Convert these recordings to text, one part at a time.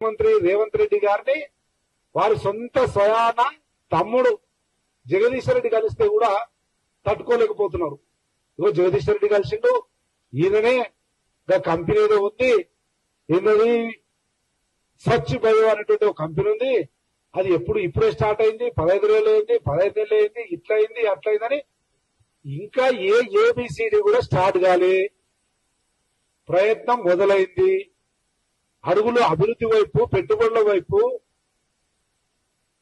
ముఖ్యమంత్రి రేవంత్ రెడ్డి గారిని వారి సొంత స్వయాన తమ్ముడు జగదీశ్వర్ రెడ్డి కలిస్తే కూడా తట్టుకోలేకపోతున్నారు. ఇగో జగదీశ్వర రెడ్డి కలిసిండు ఈయననే కంపెనీ ఏదో ఉంది ఈయనది స్వచ్ఛ బయో అనేటువంటి ఒక కంపెనీ ఉంది. అది ఎప్పుడు ఇప్పుడే స్టార్ట్ అయింది పదహైదు వేలు అయింది పదహైదు నెలలు అయింది ఇట్లా అయింది అట్లా అయిందని ఇంకా ఏ ఏబిసిడి కూడా స్టార్ట్ కాలే. ప్రయత్నం మొదలైంది. అడుగులు అభివృద్ధి వైపు పెట్టుబడుల వైపు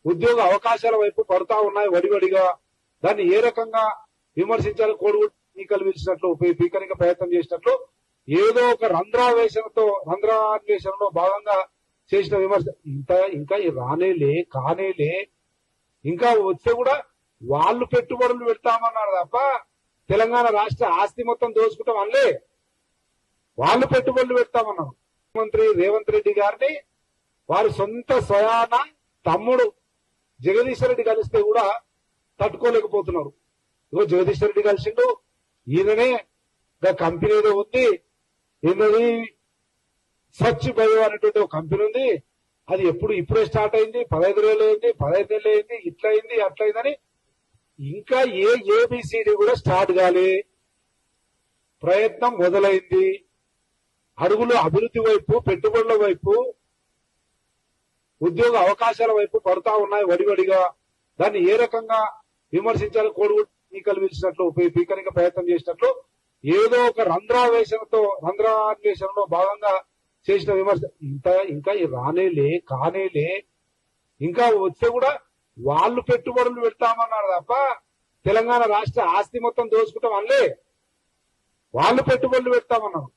ఉద్యోగ అవకాశాల వైపు పడుతా ఉన్నాయి వడివడిగా. దాన్ని ఏ రకంగా విమర్శించాలి కోడిగుడ్డు పీకలు పిలిచినట్లు ప్రయత్నం చేసినట్లు ఏదో ఒక రంధ్రావేశంతో రంధ్రాన్వేషణలో భాగంగా చేసిన విమర్శ ఇంకా ఇంకా రానేలే కానేలే. ఇంకా వస్తే కూడా వాళ్ళు పెట్టుబడులు పెడతామన్నారు తప్ప తెలంగాణ రాష్ట్ర ఆస్తి మొత్తం దోచుకుంటాం అనలే. వాళ్ళు పెట్టుబడులు పెడతామన్నారు. ముఖ్యమంత్రి రేవంత్ రెడ్డి గారిని వారి సొంత స్వయాన తమ్ముడు జగదీశ్వర్ రెడ్డి కలిస్తే కూడా తట్టుకోలేకపోతున్నారు. ఇగో జగదీశ్వర్ రెడ్డి కలిసిండు ఈయననే కంపెనీ ఏదో ఉంది ఈయనది స్వచ్ఛ బయో అనేటువంటి ఒక కంపెనీ ఉంది. అది ఎప్పుడు ఇప్పుడే స్టార్ట్ అయింది పదహైదు రోజులు అయింది పదహైదు నెలలు అయింది ఇట్లా అయింది ఇంకా ఏ ఏబిసిడి కూడా స్టార్ట్ కాలే. ప్రయత్నం మొదలైంది. అడుగులు అభివృద్ధి వైపు పెట్టుబడుల వైపు ఉద్యోగ అవకాశాల వైపు పడతా ఉన్నాయి వడివడిగా. దాన్ని ఏ రకంగా విమర్శించాలి కోడిగుడ్డు పీకలు పిలిచినట్లు పీకనిక ప్రయత్నం చేసినట్లు ఏదో ఒక రంధ్రావేశంతో రంధ్రాన్వేషణలో భాగంగా చేసిన విమర్శ. ఇంకా ఇంకా రానేలే కానేలే. ఇంకా వస్తే కూడా వాళ్ళు పెట్టుబడులు పెడతామన్నారు తప్ప తెలంగాణ రాష్ట్ర ఆస్తి మొత్తం దోచుకుంటాం అనలే. వాళ్ళు పెట్టుబడులు పెడతామన్నారు.